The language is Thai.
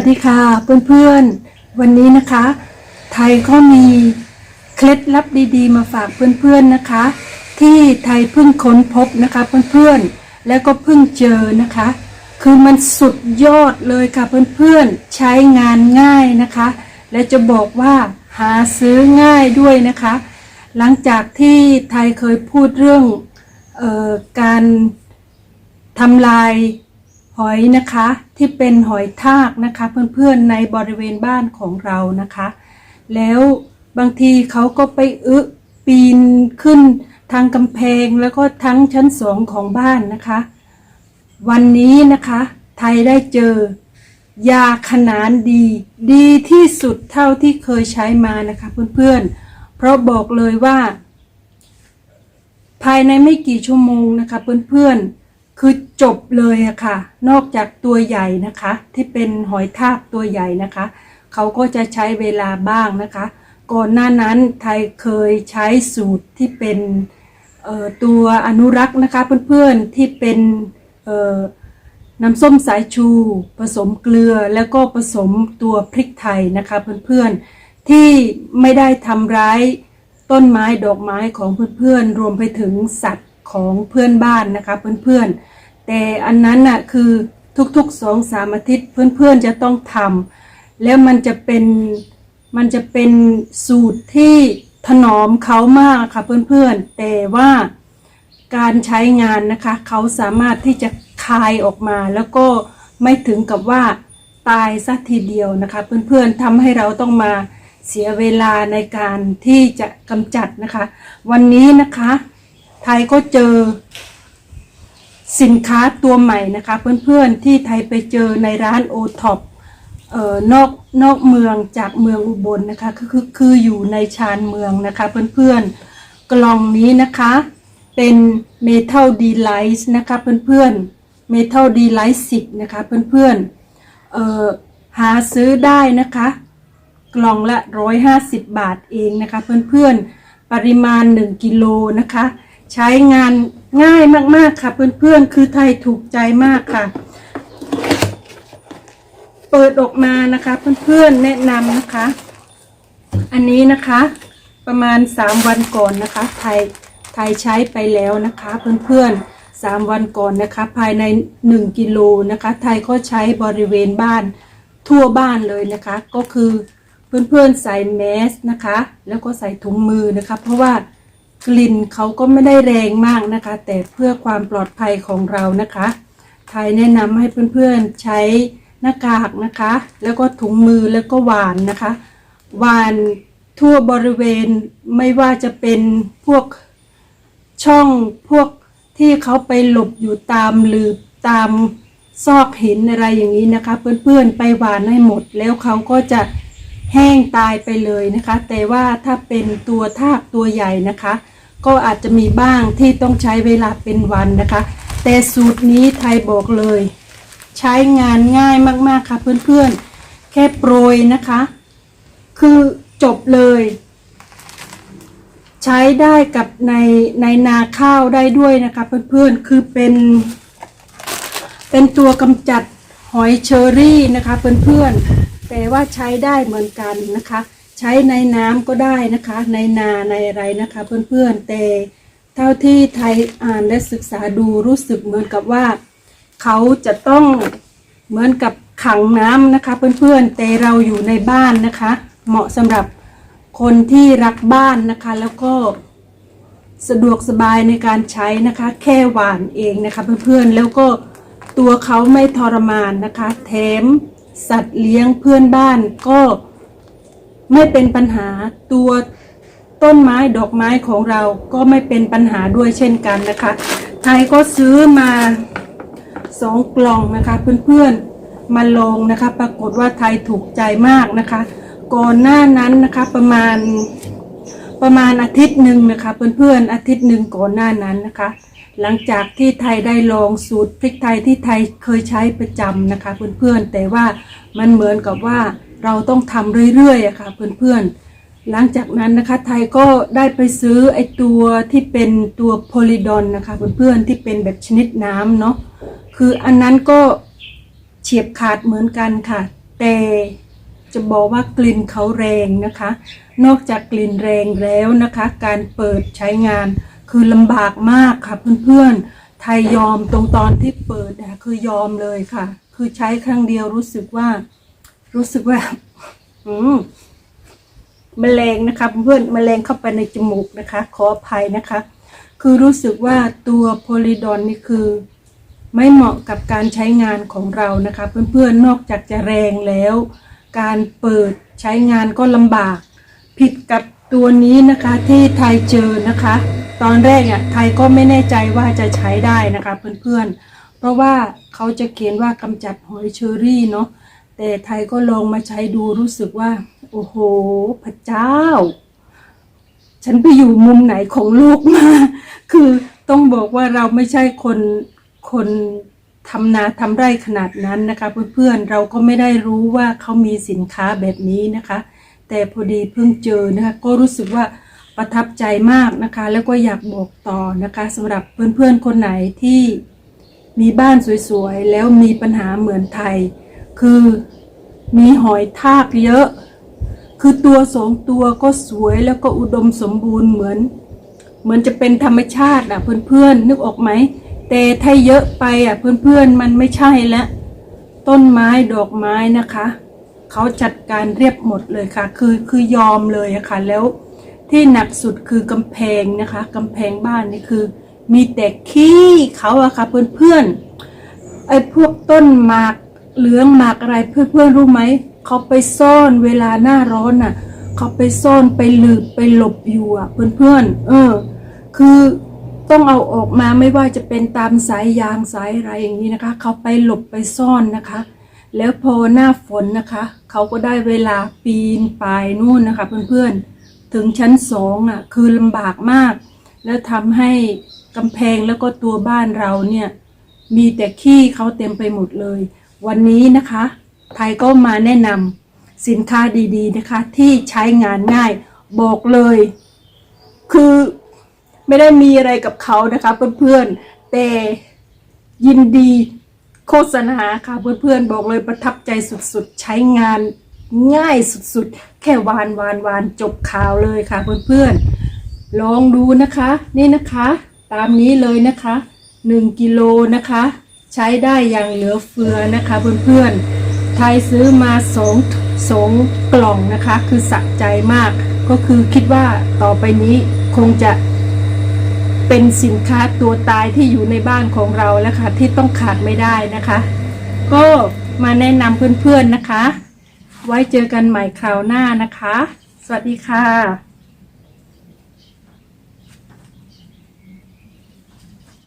วัสดีค่ะเพื่อนๆ วันนี้นะคะ ไทยก็มีเคล็ดลับดีๆ มาฝากเพื่อนๆนะคะ ที่ไทยเพิ่งค้นพบนะคะเพื่อนๆแล้วก็เพิ่งเจอนะคะ คือมันสุดยอดเลยค่ะเพื่อนๆใช้งานง่ายนะคะ และจะบอกว่าหาซื้อง่ายด้วยนะคะ หลังจากที่ไทยเคยพูดเรื่องออการทำลาย หอยนะคะที่เป็นหอยทากนะคะ เพื่อนๆในบริเวณบ้านของเรานะคะ แล้วบางทีเขาก็ไปอึปีนขึ้นทางกำแพงแล้วก็ทั้งชั้นสองของบ้านนะคะ วันนี้นะคะ ไทยได้เจอยาขนานดี ดีที่สุดเท่าที่เคยใช้มานะคะเพื่อนๆ เพราะบอกเลยว่า ภายในไม่กี่ชั่วโมงนะคะเพื่อนๆ คือจบเลยอะค่ะ นอกจากตัวใหญ่นะคะ ที่เป็นหอยทากตัวใหญ่นะคะ เขาก็จะใช้เวลาบ้างนะคะ ก่อนหน้านั้นไทยเคยใช้สูตรที่เป็นตัวอนุรักษ์นะคะเพื่อนๆที่เป็นน้ำส้มสายชูผสมเกลือแล้วก็ผสมตัวพริกไทยนะคะเพื่อนๆที่ไม่ได้ทำร้ายต้นไม้ดอกไม้ของเพื่อนๆรวมไปถึงสัตว์ของเพื่อนบ้านนะคะเพื่อนๆ แต่อันนั้นน่ะคือทุกๆสองสามอาทิตย์เพื่อนๆจะต้องทำแล้วมันจะเป็นมันจะเป็นสูตรที่ถนอมเขามากค่ะเพื่อนๆ แต่ว่าการใช้งานนะคะ เขาสามารถที่จะคายออกมาแล้วก็ไม่ถึงกับว่าตายสักทีเดียวนะคะ เพื่อนๆทำให้เราต้องมาเสียเวลาในการที่จะกำจัดนะคะ วันนี้นะคะ ไทยก็เจอ สินค้าตัวใหม่นะคะ เพื่อนๆที่ไทยไปเจอในร้านโอท็อปเอ่อนอกนอกเมืองจากเมืองอุบลนะคะคือคือคืออยู่ในชานเมืองนะคะ เพื่อนๆกล่องนี้นะคะเป็นเมทัลดีไลท์นะคะเพื่อนๆเมทัลดีไลท์สิบนะคะเพื่อนๆเอ่อหาซื้อได้นะคะ กล่องละ 150 บาทเองนะคะ เพื่อนๆปริมาณ 1 กิโลนะคะ ใช้งาน ง่ายมากๆค่ะ เพื่อนๆ คือไทยถูกใจมากค่ะ เปิดออกมานะคะ เพื่อนๆ แนะนำนะคะ อันนี้นะคะ ประมาณ3วันก่อนนะคะ ไทยไทยใช้ไปแล้วนะคะ เพื่อนๆ3วันก่อนนะคะ ภายใน1กิโลนะคะ ไทยก็ใช้บริเวณบ้านทั่วบ้านเลยนะคะ ก็คือเพื่อนๆ ใส่แมสนะคะ แล้วก็ใส่ถุงมือนะคะ เพราะว่า กลิ่นเขาก็ไม่ได้แรงมากนะคะ แต่เพื่อความปลอดภัยของเรานะคะไทยแนะนำให้เพื่อนๆใช้หน้ากากนะคะ แล้วก็ถุงมือแล้วก็หวานนะคะหวานทั่วบริเวณไม่ว่าจะเป็นพวกช่องพวกที่เขาไปหลบอยู่ตามหรือตามซอกหินอะไรอย่างนี้นะคะ เพื่อนๆไปหวานให้หมด แล้วเขาก็จะแห้งตายไปเลยนะคะ แต่ว่าถ้าเป็นตัวทากตัวใหญ่นะคะ ก็อาจจะมีบ้างที่ต้องใช้เวลาเป็นวันนะคะ แต่สูตรนี้ไทยบอกเลย ใช้งานง่ายมากๆค่ะเพื่อนๆ แค่โปรยนะคะ คือจบเลย ใช้ได้กับในในนาข้าวได้ด้วยนะคะเพื่อนๆ คือเป็น เป็นตัวกำจัดหอยเชอรี่นะคะเพื่อนๆ แต่ว่าใช้ได้เหมือนกันนะคะ ใช้ในน้ำก็ได้นะคะ ในนาในอะไรนะคะ เพื่อนๆแต่เท่าที่ไทยอ่านและศึกษาดูรู้สึกเหมือนกับว่า เขาจะต้องเหมือนกับขังน้ำนะคะ เพื่อนๆแต่เราอยู่ในบ้านนะคะ เหมาะสำหรับคนที่รักบ้านนะคะ แล้วก็สะดวกสบายในการใช้นะคะ แค่หวานเองนะคะ เพื่อนๆแล้วก็ตัวเขาไม่ทรมานนะคะ แถมสัตว์เลี้ยงเพื่อนบ้านก็ ไม่เป็นปัญหาตัวต้นไม้ดอกไม้ของเราก็ไม่เป็นปัญหาด้วยเช่นกันนะคะ ไทยก็ซื้อมาสองกล่องนะคะ เพื่อนๆมาลองนะคะ ปรากฏว่าไทยถูกใจมากนะคะ ก่อนหน้านั้นนะคะประมาณประมาณอาทิตย์หนึ่งนะคะ เพื่อนๆอาทิตย์หนึ่งก่อนหน้านั้นนะคะ หลังจากที่ไทยได้ลองสูตรพริกไทยที่ไทยเคยใช้ประจำนะคะ เพื่อนๆแต่ว่ามันเหมือนกับว่า เราต้องทำเรื่อยๆอะค่ะเพื่อนๆ หลังจากนั้นนะคะไทยก็ได้ไปซื้อไอตัวที่เป็นตัวโพลิดอนนะคะเพื่อนๆที่เป็นแบบชนิดน้ำเนาะคืออันนั้นก็เฉียบขาดเหมือนกันค่ะ แต่จะบอกว่ากลิ่นเขาแรงนะคะ นอกจากกลิ่นแรงแล้วนะคะ การเปิดใช้งานคือลำบากมากค่ะเพื่อนๆ ไทยยอมตรงตอนที่เปิดนะคือยอมเลยค่ะ คือใช้ครั้งเดียวรู้สึกว่า รู้สึกว่า อืมแมลงนะคะเพื่อนแมลงเข้าไปในจมูกนะคะ ขออภัยนะคะ คือรู้สึกว่าตัวโพลิดอนนี่คือ ไม่เหมาะกับการใช้งานของเรานะคะ เพื่อนๆนอกจากจะแรงแล้ว การเปิดใช้งานก็ลำบาก ผิดกับตัวนี้นะคะที่ไทยเจอนะคะ ตอนแรกอะไทยก็ไม่แน่ใจว่าจะใช้ได้นะคะ เพื่อนๆ เพราะว่าเขาจะเขียนว่ากำจัดหอยเชอรี่เนาะ แต่ไทยก็ลองมาใช้ดูรู้สึกว่า โอ้โห พระเจ้า ฉันไปอยู่มุมไหนของโลกมา คือต้องบอกว่าเราไม่ใช่คนคนทำนาทำไร่ขนาดนั้นนะคะเพื่อนๆเราก็ไม่ได้รู้ว่าเขามีสินค้าแบบนี้นะคะ แต่พอดีเพิ่งเจอนะคะก็รู้สึกว่าประทับใจมากนะคะ แล้วก็อยากบอกต่อนะคะสำหรับเพื่อนๆคนไหนที่มีบ้านสวยๆ แล้วมีปัญหาเหมือนไทย คือมีหอยทากเยอะ คือตัวสองตัวก็สวยแล้วก็อุดมสมบูรณ์เหมือน เหมือนจะเป็นธรรมชาติอะเพื่อนๆนึกออกไหมแต่ถ้าเยอะไปอะเพื่อนๆมันไม่ใช่แล้วต้นไม้ดอกไม้นะคะเขาจัดการเรียบหมดเลยค่ะ คือคือยอมเลยอะค่ะแล้วที่หนักสุดคือกำแพงนะคะกำแพงบ้านนี่คือ มีแต่ขี้เขาอะค่ะเพื่อนๆไอ้พวกต้นหมาก เหลืองหมากอะไรเพื่อนๆรู้ไหมเขาไปซ่อนเวลาหน้าร้อนน่ะเขาไปซ่อนไปหลืบไปหลบอยู่อะเพื่อนๆเออ คือต้องเอาออกมาไม่ว่าจะเป็นตามสายยางสายอะไรอย่างนี้นะคะเขาไปหลบไปซ่อนนะคะ แล้วพอหน้าฝนนะคะเขาก็ได้เวลาปีนป่ายนู่นนะคะ เพื่อนๆถึงชั้นสองอะคือลำบากมาก แล้วทำให้กำแพงแล้วก็ตัวบ้านเราเนี่ยมีแต่ขี้เขาเต็มไปหมดเลย วันนี้นะคะไทยก็มาแนะนำสินค้าดีๆนะคะ ที่ใช้งานง่ายบอกเลย คือไม่ได้มีอะไรกับเขานะคะเพื่อนๆแต่ยินดีโฆษณาค่ะเพื่อนๆบอกเลยประทับใจสุดๆ ใช้งานง่ายสุดๆ แค่วานวานวานจบข่าวเลยค่ะเพื่อนๆลองดูนะคะ นี่นะคะ ตามนี้เลยนะคะ 1กิโลนะคะ ใช้ได้อย่างเหลือเฟือนะคะเพื่อนๆไทยซื้อมาสองสองกล่องนะคะ คือสะใจมาก ก็คือคิดว่าต่อไปนี้คงจะเป็นสินค้าตัวตายที่อยู่ในบ้านของเราแล้วค่ะที่ต้องขาดไม่ได้นะคะ ก็มาแนะนำเพื่อนๆนะคะ ไว้เจอกันใหม่คราวหน้านะคะ สวัสดีค่ะ